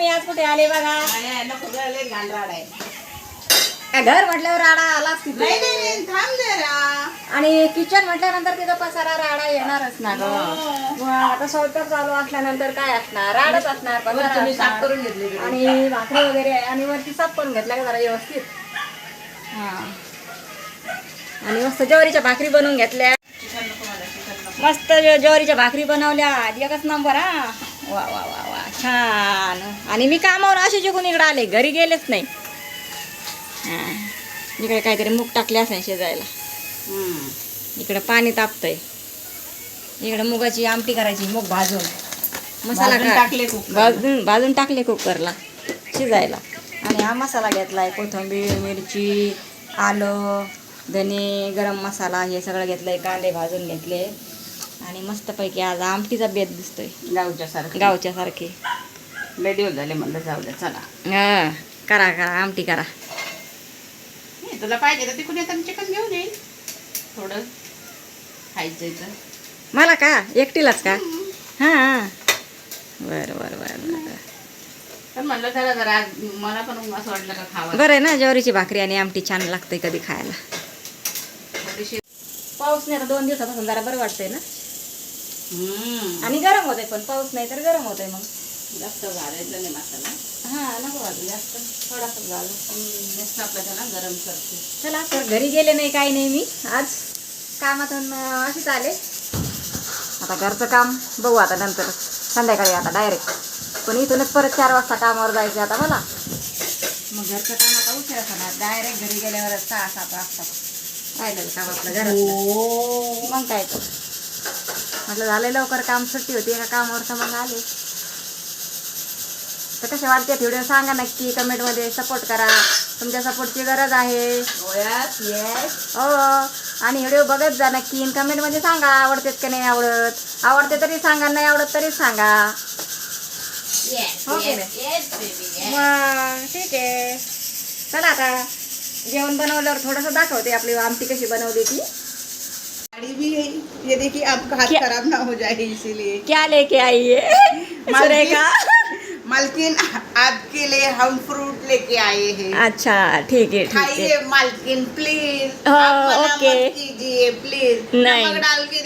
मी आज कुठे आले बघा? गं, काय घर म्हटल्यावर राडा आलाच तिथे. आणि किचन म्हटल्यानंतर तिथं पसारा राडा येणारच ना ग. हो. मग आता स्वयंपाक चालू असल्यानंतर काय असणार? राडच असणार पसारा. करून घेतली. आणि भाकरी वगैरे आणि वरती साफ पण घेतला का जरा व्यवस्थित? हा. आणि मस्त ज्वारीच्या भाकरी बनवून घेतल्या. मस्त ज्व- ज्वारीच्या भाकरी बनवल्या. एकच नंबर हा. वा वा वा. छान आणि मी कामावर असे जिंकून इकडे आले घरी गेलेच नाही. हा. इकडे काहीतरी मूग टाकले असेल शिजायला. इकडे पाणी तापतंय. इकडे मुगाची आमटी करायची मूग भाजून. मसाला टाकले. भाजून भाजून टाकले कुकरला शिजायला. आणि हा मसाला घेतलाय कोथिंबीर मिरची आलं धने गरम मसाला हे सगळं घेतलंय कांदे भाजून घेतले. आणि मस्तपैकी आज आमटीचा बेत दिसतोय. गावच्या सारखं गावच्या सारखे. लय दिवस झाले म्हणलं जाऊ द्या चला. हा करा करा आमटी करा. हे, तुला पाहिजे तर तिकडून येताना चिकन घेऊन येईल. थोडं खायचंय तर. मला का? एकटीलाच का? हां. बरं बरं बरं बरं. पण म्हणलं जरा जरा आज मला पण असं वाटलं का खावा. बरं आहे ना ज्वारीची भाकरी आणि आमटी छान लागते कधी खायला. थोडीशी पाऊस नाही आता दोन दिवसापासून जरा बरं वाटतंय ना. आणि गरम होतंय पण पाऊस नाही तर गरम होतंय मग. जास्त घालायचं नाही मसाला हा नको वाटू जास्त. थोडासा झालं जास्त आपलं त्याला गरम करते. चला तर घरी गेले नाही काही नाही मी. आज कामातून अं, अशीच आले. आता घरचं काम बघू आता नंतर. संध्याकाळी आता डायरेक्ट पण इथूनच परत चार वाजता कामावर जायचं आता मला. मग घरचं काम आता उशिरा होणार डायरेक्ट घरी गेल्यावर सहा सात वाजता. राहिलं काम आपलं घरात मग काय तर. म्हटलं झालं लवकर काम सुट्टी होती एका कामावर तर मग आले. तर कसे वाटते व्हिडिओ सांगा नक्की कमेंटमध्ये सपोर्ट करा. तुमच्या सपोर्टची गरज आहे. हो. आणि व्हिडिओ बघत जा नक्की. कमेंटमध्ये सांगा आवडतेत का नाही आवडत? आवडते तरी सांगा नाही आवडत तरी सांगा. हो मग ठीक आहे. चला आता जेवण बनवल्यावर थोडंसं दाखवते आपली आमटी कशी बनवली ती. गाड़ी भी है। ये देखिए आपका हाथ खराब ना हो जाए इसीलिए। क्या लेके आई है? का मालकिन आपके लिए हम फ्रूट लेके आए हैं। अच्छा ठीक है ठीक है। खाइए मालकिन प्लीज़ हाँ, आप मना ओके। मत कीजिए प्लीज़ नहीं। नमक डाल के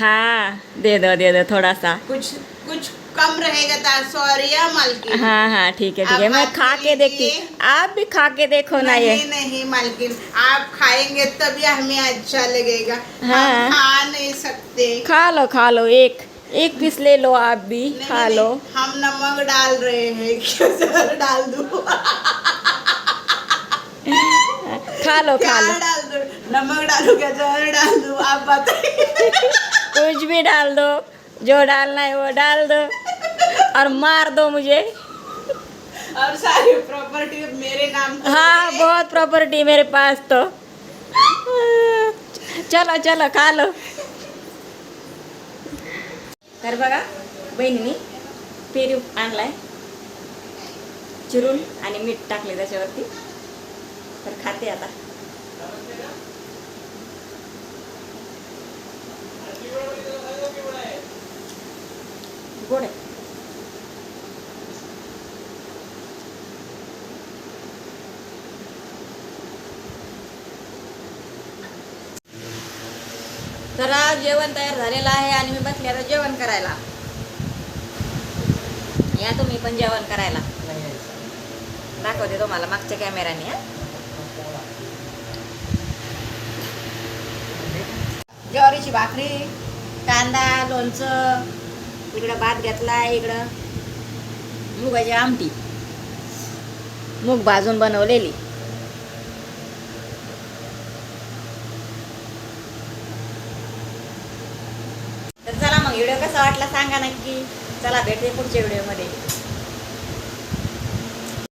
हाँ दे दो दे दो थोड़ा सा कुछ कुछ कम रहेगा तो सॉरी या मालकिन। हाँ हाँ ठीक है ठीक है। मैं खा के देखती आप भी खा के देखो ना ये। नहीं नहीं मालकिन। आप खाएँगे तभी हमें अच्छा लगेगा। हाँ। खा नहीं सकते। खा लो खा लो एक एक पीस ले लो आप भी नहीं, खा नहीं, लो। हम नमक डाल रहे हैं क्या डाल दूँ। खा लो खा लो। नमक डालू क्या जहर डाल दूं आप बताइए कुछ भी डाल दो जो डालना है वो डाल दो और मार दो मुझे। और सारी प्रॉपर्टी मेरे नाम कर हाँ। बहुत प्रॉपर्टी मेरे पास तो। चलो चलो खा लो। तर बघा बहिणीने पेरू आणलाय. चिरून आणि मीठ टाकले त्याच्यावरती. तर खाते आता. गोड आहे तर जेवण तयार झालेलं आहे आणि मी बसले आता जेवण करायला. या तुम्ही पण जेवण करायला. दाखवते तुम्हाला मागच्या कॅमेऱ्याने ज्वारीची भाकरी कांदा लोणचं इकडं भात घेतला इकडं मुगाची आमटी. मूग भाजून बनवलेली. तर चला मग व्हिडिओ कसा वाटला सांगा नक्की. चला भेटते पुढच्या व्हिडिओमध्ये.